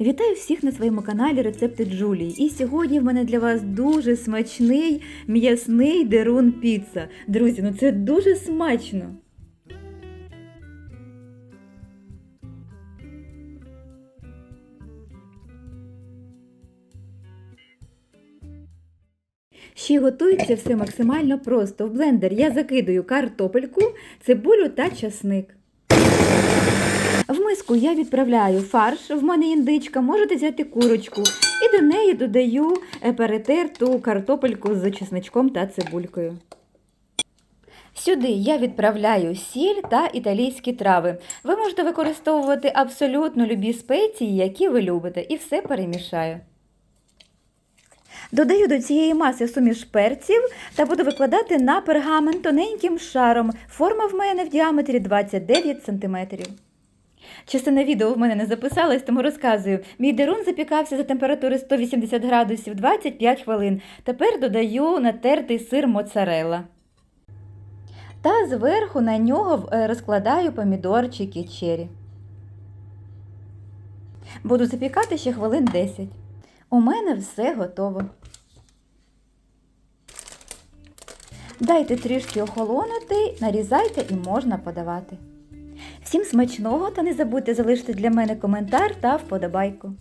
Вітаю всіх на своєму каналі Рецепти Джулії. І сьогодні в мене для вас дуже смачний м'ясний дерун піца. Друзі, ну це дуже смачно. Ще готується все максимально просто. В блендер я закидаю картопельку, цибулю та часник. Миску я відправляю фарш, в мене індичка, можете взяти курочку. І до неї додаю е, перетерту картопельку з чесничком та цибулькою. Сюди я відправляю сіль та італійські трави. Ви можете використовувати абсолютно любі спеції, які ви любите, і все перемішаю. Додаю до цієї маси суміш перців та буду викладати на пергамент тоненьким шаром. Форма в мене в діаметрі 29 см. Частина відео в мене не записалась, тому розказую. Мій дерун запікався за температури 180 градусів 25 хвилин. Тепер додаю натертий сир моцарелла. Та зверху на нього е, розкладаю помідорчики чері. Буду запікати ще хвилин 10. У мене все готово. Дайте трішки охолонути, нарізайте і можна подавати. Всім смачного та не забудьте залишити для мене коментар та вподобайку.